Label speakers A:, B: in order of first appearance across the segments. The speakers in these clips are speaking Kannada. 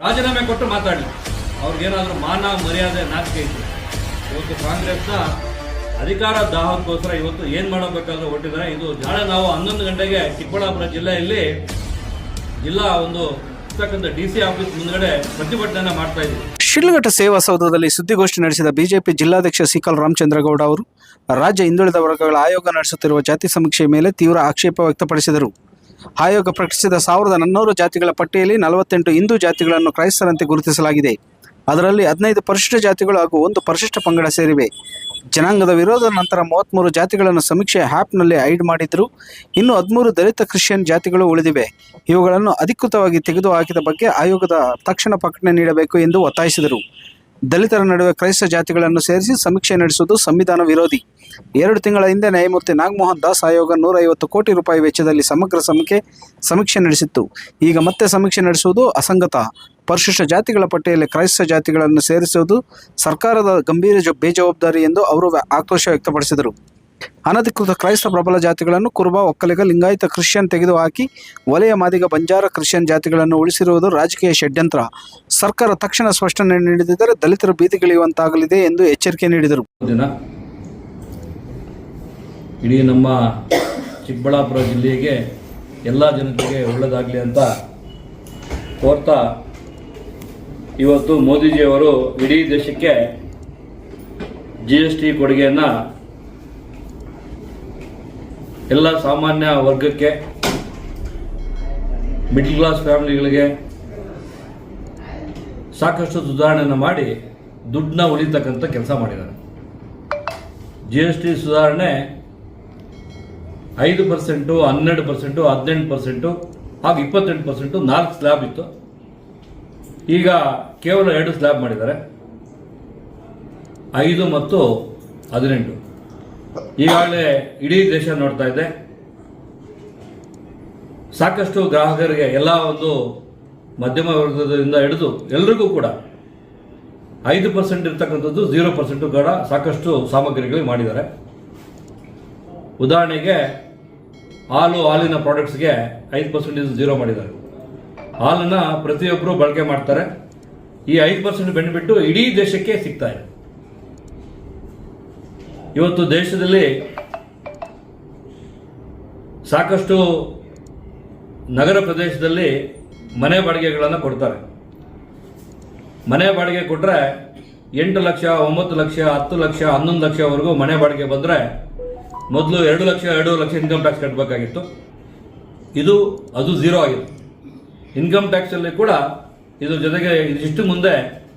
A: ರಾಜೀನಾಮೆ ಕೊಟ್ಟು ಮಾತಾಡಲಿ. ಅವ್ರಿಗೇನಾದರೂ ಮಾನ, ಮರ್ಯಾದೆ, ನಾಚಿಕೆ ಇತ್ತು ಇವತ್ತು ಕಾಂಗ್ರೆಸ್ನ ಅಧಿಕಾರ ದಾಹಕ್ಕೋಸ್ಕರ ಇವತ್ತು ಏನು ಮಾಡಬೇಕಾದ್ರೂ ಹೊಟ್ಟಿದ್ದಾರೆ ಇದು ನಾಳೆ ನಾವು ಹನ್ನೊಂದು ಗಂಟೆಗೆ ಚಿಕ್ಕಬಳ್ಳಾಪುರ ಜಿಲ್ಲೆಯಲ್ಲಿ ಜಿಲ್ಲಾ ಒಂದು ಡಿ ಆಫೀಸ್ ಪ್ರತಿಭಟನೆ
B: ಶಿಡ್ಲಘಟ್ಟ ಸೇವಾ ಸೌಧದಲ್ಲಿ ಸುದ್ದಿಗೋಷ್ಠಿ ನಡೆಸಿದ ಬಿಜೆಪಿ ಜಿಲ್ಲಾಧ್ಯಕ್ಷ ಸಿಕಲ್ ರಾಮಚಂದ್ರಗೌಡ ಅವರು, ರಾಜ್ಯ ಹಿಂದುಳಿದ ವರ್ಗಗಳ ಆಯೋಗ ನಡೆಸುತ್ತಿರುವ ಜಾತಿ ಸಮೀಕ್ಷೆ ಮೇಲೆ ತೀವ್ರ ಆಕ್ಷೇಪ ವ್ಯಕ್ತಪಡಿಸಿದರು. ಆಯೋಗ ಪ್ರಕಟಿಸಿದ ಸಾವಿರದ ನಾನ್ನೂರು ಜಾತಿಗಳ ಪಟ್ಟಿಯಲ್ಲಿ ನಲವತ್ತೆಂಟು ಹಿಂದೂ ಜಾತಿಗಳನ್ನು ಕ್ರೈಸ್ತರಂತೆ ಗುರುತಿಸಲಾಗಿದೆ. ಅದರಲ್ಲಿ ಹದಿನೈದು ಪರಿಶಿಷ್ಟ ಜಾತಿಗಳು ಹಾಗೂ ಒಂದು ಪರಿಶಿಷ್ಟ ಪಂಗಡ ಸೇರಿವೆ. ಜನಾಂಗದ ವಿರೋಧದ ನಂತರ ಮೂವತ್ತ್ಮೂರು ಜಾತಿಗಳನ್ನು ಸಮೀಕ್ಷೆ ಆ್ಯಪ್ನಲ್ಲಿ ಐಡ್ ಮಾಡಿದ್ರು. ಇನ್ನು ಹದಿಮೂರು ದಲಿತ ಕ್ರಿಶ್ಚಿಯನ್ ಜಾತಿಗಳು ಉಳಿದಿವೆ. ಇವುಗಳನ್ನು ಅಧಿಕೃತವಾಗಿ ತೆಗೆದುಹಾಕಿದ ಬಗ್ಗೆ ಆಯೋಗದ ತಕ್ಷಣ ಪ್ರಕಟಣೆ ನೀಡಬೇಕು ಎಂದು ಒತ್ತಾಯಿಸಿದರು. ದಲಿತರ ನಡುವೆ ಕ್ರೈಸ್ತ ಜಾತಿಗಳನ್ನು ಸೇರಿಸಿ ಸಮೀಕ್ಷೆ ನಡೆಸುವುದು ಸಂವಿಧಾನ ವಿರೋಧಿ. ಎರಡು ತಿಂಗಳ ಹಿಂದೆ ನ್ಯಾಯಮೂರ್ತಿ ನಾಗಮೋಹನ್ ದಾಸ್ ಆಯೋಗ ನೂರೈವತ್ತು ಕೋಟಿ ರೂಪಾಯಿ ವೆಚ್ಚದಲ್ಲಿ ಸಮಗ್ರ ಸಮೀಕ್ಷೆ ಸಮೀಕ್ಷೆ ನಡೆಸಿತ್ತು. ಈಗ ಮತ್ತೆ ಸಮೀಕ್ಷೆ ನಡೆಸುವುದು ಅಸಂಗತ. ಪರಿಶಿಷ್ಟ ಜಾತಿಗಳ ಪಟ್ಟಿಯಲ್ಲಿ ಕ್ರೈಸ್ತ ಜಾತಿಗಳನ್ನು ಸೇರಿಸುವುದು ಸರ್ಕಾರದ ಗಂಭೀರ ಬೇಜವಾಬ್ದಾರಿ ಎಂದು ಅವರು ಆಕ್ರೋಶ ವ್ಯಕ್ತಪಡಿಸಿದರು. ಅನಧಿಕೃತ ಕ್ರೈಸ್ತ ಪ್ರಬಲ ಜಾತಿಗಳನ್ನು ಕುರುಬ, ಒಕ್ಕಲಿಗ, ಲಿಂಗಾಯತ ಕ್ರಿಶ್ಚಿಯನ್ ತೆಗೆದುಹಾಕಿ ವಲಯ ಮಾದಿಗ ಬಂಜಾರ ಕ್ರಿಶ್ಚಿಯನ್ ಜಾತಿಗಳನ್ನು ಉಳಿಸಿರುವುದು ರಾಜಕೀಯ ಷಡ್ಯಂತ್ರ. ಸರ್ಕಾರ ತಕ್ಷಣ ಸ್ಪಷ್ಟನೆ ನೀಡಿದರೆ ದಲಿತರು ಬೀದಿಗಿಳಿಯುವಂತಾಗಲಿದೆ ಎಂದು ಎಚ್ಚರಿಕೆ ನೀಡಿದರು.
A: ಇಡೀ ನಮ್ಮ ಚಿಕ್ಕಬಳ್ಳಾಪುರ ಜಿಲ್ಲೆಗೆ ಎಲ್ಲ ಜನತೆಗೆ ಒಳ್ಳೆಯದಾಗಲಿ ಅಂತ ಕೋರ್ತಾ ಇವತ್ತು ಮೋದಿಜಿಯವರು ಇಡೀ ದೇಶಕ್ಕೆ ಜಿ ಎಸ್ ಟಿ ಕೊಡುಗೆಯನ್ನು ಎಲ್ಲ ಸಾಮಾನ್ಯ ವರ್ಗಕ್ಕೆ ಮಿಡ್ಲ್ ಕ್ಲಾಸ್ ಫ್ಯಾಮಿಲಿಗಳಿಗೆ ಸಾಕಷ್ಟು ಸುಧಾರಣೆಯನ್ನು ಮಾಡಿ ದುಡ್ಡನ್ನ ಉಳಿತಕ್ಕಂಥ ಕೆಲಸ ಮಾಡಿದ್ದಾರೆ. ಜಿ ಎಸ್ ಟಿ ಸುಧಾರಣೆ ಐದು ಪರ್ಸೆಂಟು ಹನ್ನೆರಡು ಪರ್ಸೆಂಟು ಹದಿನೆಂಟು ಪರ್ಸೆಂಟು ಹಾಗೂ ಇಪ್ಪತ್ತೆಂಟು ಪರ್ಸೆಂಟು ನಾಲ್ಕು ಸ್ಲ್ಯಾಬ್ ಇತ್ತು. ಈಗ ಕೇವಲ ಎರಡು ಸ್ಲ್ಯಾಬ್ ಮಾಡಿದ್ದಾರೆ. ಐದು ಮತ್ತು ಹದಿನೆಂಟು. ಈಗಾಗಲೇ ಇಡೀ ದೇಶ ನೋಡ್ತಾ ಇದೆ. ಸಾಕಷ್ಟು ಗ್ರಾಹಕರಿಗೆ ಎಲ್ಲ ಒಂದು ಮಧ್ಯಮ ವರ್ಗದಿಂದ ಹಿಡಿದು ಎಲ್ರಿಗೂ ಕೂಡ ಐದು ಪರ್ಸೆಂಟ್ ಇರ್ತಕ್ಕಂಥದ್ದು ಝೀರೋ ಪರ್ಸೆಂಟು ಕೂಡ ಸಾಕಷ್ಟು ಸಾಮಗ್ರಿಗಳು ಮಾಡಿದ್ದಾರೆ. ಉದಾಹರಣೆಗೆ ಹಾಲು, ಹಾಲಿನ ಪ್ರಾಡಕ್ಟ್ಸ್ಗೆ ಐದು ಪರ್ಸೆಂಟೇಜ್ ಝೀರೋ ಮಾಡಿದ್ದಾರೆ. ಹಾಲನ್ನು ಪ್ರತಿಯೊಬ್ಬರು ಬಳಕೆ ಮಾಡ್ತಾರೆ. ಈ ಐದು ಪರ್ಸೆಂಟ್ ಬೆನಿಫಿಟ್ಟು ಇಡೀ ದೇಶಕ್ಕೆ ಸಿಗ್ತಾ ಇದೆ. ಇವತ್ತು ದೇಶದಲ್ಲಿ ಸಾಕಷ್ಟು ನಗರ ಪ್ರದೇಶದಲ್ಲಿ ಮನೆ ಬಾಡಿಗೆಗಳನ್ನು ಕೊಡ್ತಾರೆ. ಮನೆ ಬಾಡಿಗೆ ಕೊಟ್ಟರೆ ಎಂಟು ಲಕ್ಷ, ಒಂಬತ್ತು ಲಕ್ಷ, ಹತ್ತು ಲಕ್ಷ, ಹನ್ನೊಂದು ಲಕ್ಷವರೆಗೂ ಮನೆ ಬಾಡಿಗೆ ಬಂದರೆ ಮೊದಲು ಎರಡು ಲಕ್ಷ ಎರಡು ಲಕ್ಷ ಇನ್ಕಮ್ ಟ್ಯಾಕ್ಸ್ ಕಟ್ಟಬೇಕಾಗಿತ್ತು ಇದು, ಅದು ಝೀರೋ ಆಗಿದೆ ಇನ್ಕಮ್ ಟ್ಯಾಕ್ಸಲ್ಲಿ ಕೂಡ ಇದ್ರ ಜೊತೆಗೆ ಇದಿಷ್ಟು ಮುಂದೆ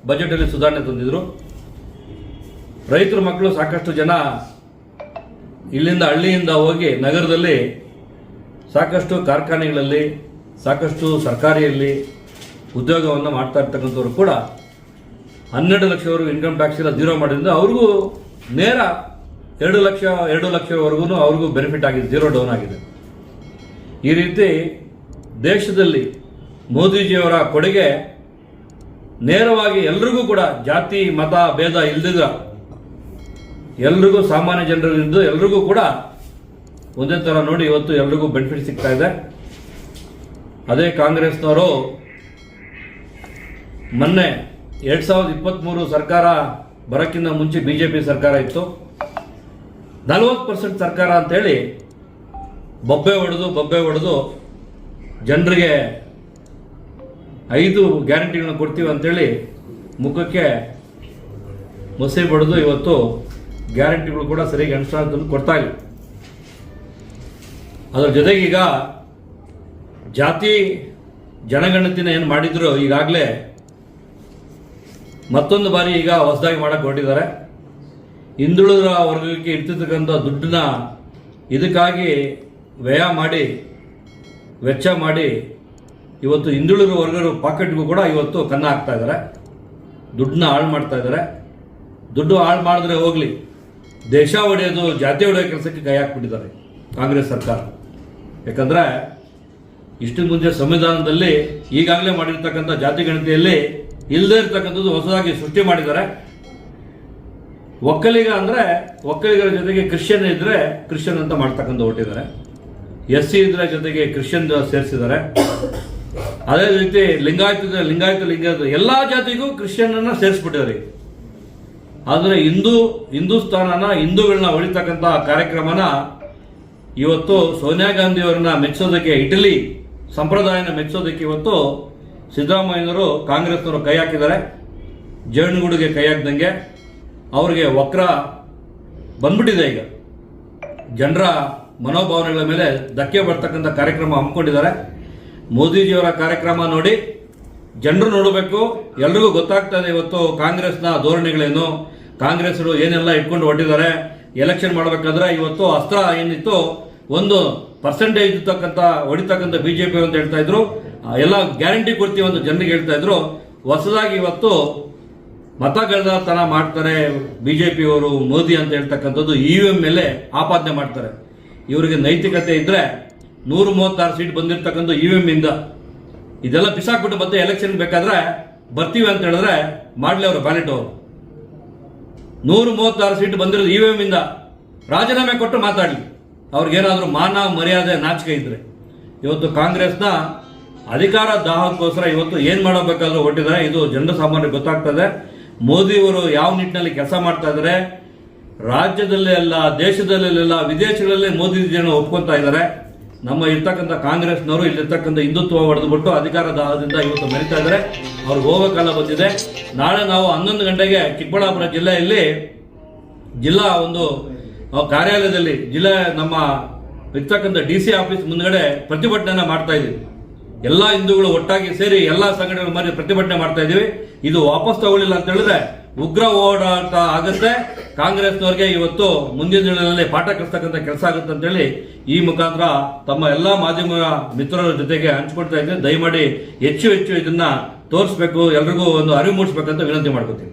A: ಬಜೆಟಲ್ಲಿ ಸುಧಾರಣೆ ತಂದಿದ್ರು. ರೈತರ ಮಕ್ಕಳು ಸಾಕಷ್ಟು ಜನ ಇಲ್ಲಿಂದ ಹಳ್ಳಿಯಿಂದ ಹೋಗಿ ನಗರದಲ್ಲಿ ಸಾಕಷ್ಟು ಕಾರ್ಖಾನೆಗಳಲ್ಲಿ, ಸಾಕಷ್ಟು ಸರ್ಕಾರಿಯಲ್ಲಿ ಉದ್ಯೋಗವನ್ನು ಮಾಡ್ತಾ ಇರ್ತಕ್ಕಂಥವ್ರು ಕೂಡ ಹನ್ನೆರಡು ಲಕ್ಷವರೆಗೂ ಇನ್ಕಮ್ ಟ್ಯಾಕ್ಸ್ ಎಲ್ಲ ಜೀರೋ ಮಾಡಿದ್ರಿಂದ ಅವ್ರಿಗೂ ನೇರ ಎರಡು ಲಕ್ಷ, ಎರಡು ಲಕ್ಷವರೆಗೂ ಅವ್ರಿಗೂ ಬೆನಿಫಿಟ್ ಆಗಿದೆ ಜೀರೋ ಡೌನ್ ಆಗಿದೆ. ಈ ರೀತಿ ದೇಶದಲ್ಲಿ ಮೋದಿಜಿಯವರ ಕೊಡುಗೆ ನೇರವಾಗಿ ಎಲ್ರಿಗೂ ಕೂಡ ಜಾತಿ, ಮತ, ಭೇದ ಇಲ್ದಿದ್ರ ಎಲ್ರಿಗೂ ಸಾಮಾನ್ಯ ಜನರಿಂದ ಎಲ್ರಿಗೂ ಕೂಡ ಒಂದೇ ಥರ ನೋಡಿ ಇವತ್ತು ಎಲ್ರಿಗೂ ಬೆನಿಫಿಟ್ ಸಿಗ್ತಾ ಇದೆ. ಅದೇ ಕಾಂಗ್ರೆಸ್ನವರು ಮೊನ್ನೆ ಎರಡು ಸಾವಿರದ ಇಪ್ಪತ್ತ್ಮೂರು ಸರ್ಕಾರ ಬರೋಕ್ಕಿಂತ ಮುಂಚೆ ಬಿ ಜೆ ಪಿ ಸರ್ಕಾರ ಇತ್ತು. ನಲವತ್ತು ಪರ್ಸೆಂಟ್ ಸರ್ಕಾರ ಅಂತೇಳಿ ಬೊಬ್ಬೆ ಹೊಡೆದು ಬೊಬ್ಬೆ ಹೊಡೆದು ಜನರಿಗೆ ಐದು ಗ್ಯಾರಂಟಿಗಳನ್ನ ಕೊಡ್ತೀವಿ ಅಂತೇಳಿ ಮುಖಕ್ಕೆ ಮೊಸೆ ಬಡಿದು ಇವತ್ತು ಗ್ಯಾರಂಟಿಗಳು ಕೂಡ ಸರಿಯಾಗಿ ಅನುಷ್ಠಾನದಲ್ಲಿ ಕೊಡ್ತಾ ಇಲ್ಲ. ಅದರ ಜೊತೆಗೆ ಈಗ ಜಾತಿ ಜನಗಣತಿನ ಏನು ಮಾಡಿದ್ರು ಈಗಾಗಲೇ ಮತ್ತೊಂದು ಬಾರಿ ಈಗ ಹೊಸದಾಗಿ ಮಾಡಕ್ಕೆ ಹೊರಟಿದ್ದಾರೆ. ಹಿಂದುಳಿದ ವರ್ಗಕ್ಕೆ ಇರ್ತಿರ್ತಕ್ಕಂಥ ದುಡ್ಡನ್ನ ಇದಕ್ಕಾಗಿ ವ್ಯಯ ಮಾಡಿ, ವೆಚ್ಚ ಮಾಡಿ ಇವತ್ತು ಹಿಂದುಳಿದ ವರ್ಗದ ಪಾಕೆಟ್ಗೂ ಕೂಡ ಇವತ್ತು ಕನ್ನ ಹಾಕ್ತಾ ಇದ್ದಾರೆ. ದುಡ್ಡನ್ನ ಹಾಳು ಮಾಡ್ತಾ ಇದ್ದಾರೆ. ದುಡ್ಡು ಹಾಳು ಮಾಡಿದ್ರೆ ಹೋಗಲಿ. ದೇಶ ಒಡೆಯೋದು ಜಾತಿ ಒಡೆಯೋ ಕೆಲಸಕ್ಕೆ ಕೈ ಹಾಕ್ಬಿಟ್ಟಿದ್ದಾರೆ ಕಾಂಗ್ರೆಸ್ ಸರ್ಕಾರ. ಯಾಕಂದ್ರೆ ಇಷ್ಟು ಮುಂದೆ ಸಂವಿಧಾನದಲ್ಲಿ ಈಗಾಗಲೇ ಮಾಡಿರ್ತಕ್ಕಂಥ ಜಾತಿ ಗಣತಿಯಲ್ಲಿ ಇಲ್ಲದೆ ಇರತಕ್ಕಂಥದ್ದು ಹೊಸದಾಗಿ ಸೃಷ್ಟಿ ಮಾಡಿದ್ದಾರೆ. ಒಕ್ಕಲಿಗ ಅಂದ್ರೆ ಒಕ್ಕಲಿಗರ ಜೊತೆಗೆ ಕ್ರಿಶ್ಚಿಯನ್ ಇದ್ರೆ ಕ್ರಿಶ್ಚಿಯನ್ ಅಂತ ಮಾಡ್ತಕ್ಕಂಥ ಹೊಟ್ಟಿದ್ದಾರೆ. ಎಸ್ ಸಿ ಇದ್ರ ಜೊತೆಗೆ ಕ್ರಿಶ್ಚಿಯನ್ ಸೇರಿಸಿದ್ದಾರೆ. ಅದೇ ರೀತಿ ಲಿಂಗಾಯತ ಲಿಂಗಾಯತ ಲಿಂಗಾಯತ ಎಲ್ಲಾ ಜಾತಿಗೂ ಕ್ರಿಶ್ಚಿಯನ್ ಸೇರಿಸ್ಬಿಟ್ಟಿದ್ದಾರೆ. ಆದರೆ ಹಿಂದೂ ಹಿಂದೂಸ್ತಾನನ ಹಿಂದೂಗಳನ್ನ ಹೊಳಿತಕ್ಕಂಥ ಕಾರ್ಯಕ್ರಮನ ಇವತ್ತು ಸೋನಿಯಾ ಗಾಂಧಿಯವರನ್ನ ಮೆಚ್ಚೋದಕ್ಕೆ ಇಟಲಿ ಸಂಪ್ರದಾಯನ ಮೆಚ್ಚೋದಕ್ಕೆ ಇವತ್ತು ಸಿದ್ದರಾಮಯ್ಯನವರು ಕಾಂಗ್ರೆಸ್ನವರು ಕೈ ಹಾಕಿದ್ದಾರೆ. ಜೇನುಗೂಡಿಗೆ ಕೈ ಹಾಕ್ದಂಗೆ ಅವ್ರಿಗೆ ವಕ್ರ ಬಂದ್ಬಿಟ್ಟಿದೆ ಈಗ. ಜನರ ಮನೋಭಾವನೆಗಳ ಮೇಲೆ ಧಕ್ಕೆ ಬರ್ತಕ್ಕಂಥ ಕಾರ್ಯಕ್ರಮ ಹಮ್ಮಿಕೊಂಡಿದ್ದಾರೆ. ಮೋದಿಜಿಯವರ ಕಾರ್ಯಕ್ರಮ ನೋಡಿ ಜನರು ನೋಡಬೇಕು, ಎಲ್ರಿಗೂ ಗೊತ್ತಾಗ್ತದೆ ಇವತ್ತು ಕಾಂಗ್ರೆಸ್ನ ಧೋರಣೆಗಳೇನು, ಕಾಂಗ್ರೆಸ್ರು ಏನೆಲ್ಲ ಇಟ್ಕೊಂಡು ಹೊಟ್ಟಿದ್ದಾರೆ ಎಲೆಕ್ಷನ್ ಮಾಡಬೇಕಾದ್ರೆ ಇವತ್ತು ಅಸ್ತ್ರ ಏನಿತ್ತು, ಒಂದು ಪರ್ಸೆಂಟೇಜ್ ಇರ್ತಕ್ಕಂಥ, ಹೊಡಿತಕ್ಕಂಥ ಬಿಜೆಪಿ ಅಂತ ಹೇಳ್ತಾ ಇದ್ರು. ಎಲ್ಲ ಗ್ಯಾರಂಟಿ ಕೊಡ್ತೀವಿ ಅಂತ ಜನರಿಗೆ ಹೇಳ್ತಾ ಇದ್ರು. ಹೊಸದಾಗಿ ಇವತ್ತು ಮತಗಳತನ ಮಾಡ್ತಾರೆ ಬಿಜೆಪಿಯವರು, ಮೋದಿ ಅಂತ ಹೇಳ್ತಕ್ಕಂಥದ್ದು ಇ ವಿ ಎಂ ಮೇಲೆ ಆಪಾದನೆ ಮಾಡ್ತಾರೆ. ಇವರಿಗೆ ನೈತಿಕತೆ ಇದ್ರೆ ನೂರ ಮೂವತ್ತಾರು ಸೀಟ್ ಬಂದಿರತಕ್ಕಂಥ ಇ ವಿ ಎಂ ಇಂದ ಇದೆಲ್ಲ ಬಿಸಾಕ್ಬಿಟ್ಟು ಮತ್ತೆ ಎಲೆಕ್ಷನ್ ಬೇಕಾದ್ರೆ ಬರ್ತೀವಿ ಅಂತ ಹೇಳಿದ್ರೆ ಮಾಡ್ಲಿ ಅವರು ಬ್ಯಾಲೆಟ್ ಅವರು ನೂರ ಮೂವತ್ತಾರು ಸೀಟ್ ಬಂದಿರೋದು ಇ ವಿ ಎಂ ಇಂದ. ರಾಜೀನಾಮೆ ಕೊಟ್ಟು ಮಾತಾಡಲಿ. ಅವ್ರಿಗೇನಾದರೂ ಮಾನ, ಮರ್ಯಾದೆ, ನಾಚಿಕೆ ಇದ್ರೆ. ಇವತ್ತು ಕಾಂಗ್ರೆಸ್ನ ಅಧಿಕಾರ ದಾಹಕ್ಕೋಸ್ಕರ ಇವತ್ತು ಏನು ಮಾಡಬೇಕಾದ್ರೂ ಹೊಟ್ಟಿದ್ದಾರೆ ಇದು ಜನರ ಸಾಮಾನ್ಯರಿಗೆ ಗೊತ್ತಾಗ್ತದೆ. ಮೋದಿಯವರು ಯಾವ ನಿಟ್ಟಿನಲ್ಲಿ ಕೆಲಸ ಮಾಡ್ತಾ ಇದ್ದಾರೆ. ರಾಜ್ಯದಲ್ಲೇ ಅಲ್ಲ ದೇಶದಲ್ಲೆಲ್ಲ, ವಿದೇಶಗಳಲ್ಲೇ ಮೋದಿ ಜನ ಒಪ್ಕೊತಾ ಇದ್ದಾರೆ. ನಮ್ಮ ಇರ್ತಕ್ಕಂಥ ಕಾಂಗ್ರೆಸ್ನವರು ಇಲ್ಲಿರ್ತಕ್ಕಂಥ ಹಿಂದುತ್ವ ಹೊಡೆದುಬಿಟ್ಟು ಅಧಿಕಾರ ದಾಹದಿಂದ ಇವತ್ತು ಮರಿತಾ ಇದ್ದಾರೆ. ಅವ್ರಿಗೆ ಹೋಗೋ ಕಾಲ ಬಂದಿದೆ. ನಾಳೆ ನಾವು ಹನ್ನೊಂದು ಗಂಟೆಗೆ ಚಿಕ್ಕಬಳ್ಳಾಪುರ ಜಿಲ್ಲೆಯಲ್ಲಿ ಜಿಲ್ಲಾ ಒಂದು ಕಾರ್ಯಾಲಯದಲ್ಲಿ ಜಿಲ್ಲಾ ನಮ್ಮ ಇರ್ತಕ್ಕಂಥ ಡಿ ಸಿ ಆಫೀಸ್ ಮುಂದ್ಗಡೆ ಪ್ರತಿಭಟನೆ ಮಾಡ್ತಾ ಇದ್ದೀವಿ. ಎಲ್ಲ ಹಿಂದೂಗಳು ಒಟ್ಟಾಗಿ ಸೇರಿ ಎಲ್ಲ ಸಂಘಟನೆಗಳ ಮಾಡಿ ಪ್ರತಿಭಟನೆ ಮಾಡ್ತಾ ಇದ್ದೀವಿ. ಇದು ವಾಪಸ್ ತಗೊಳ್ಳಿಲ್ಲ ಅಂತ ಹೇಳಿದ್ರೆ ಉಗ್ರ ಓಡಾಟ ಆಗುತ್ತೆ ಕಾಂಗ್ರೆಸ್ನವ್ರಿಗೆ ಇವತ್ತು ಮುಂದಿನ ದಿನಗಳಲ್ಲಿ ಪಾಠ ಕಲಿಸ್ತಕ್ಕಂಥ ಕೆಲಸ ಆಗುತ್ತೆ ಅಂತೇಳಿ ಈ ಮುಖಾಂತರ ತಮ್ಮ ಎಲ್ಲ ಮಾಧ್ಯಮ ಮಿತ್ರರ ಜೊತೆಗೆ ಹಂಚ್ಕೊಳ್ತಾ ಇದ್ದೀನಿ. ದಯಮಾಡಿ ಹೆಚ್ಚು ಹೆಚ್ಚು ಇದನ್ನ ತೋರಿಸ್ಬೇಕು. ಎಲ್ರಿಗೂ ಒಂದು ಅರಿವು ಮೂಡಿಸ್ಬೇಕಂತ ವಿನಂತಿ ಮಾಡ್ಕೊತೀನಿ.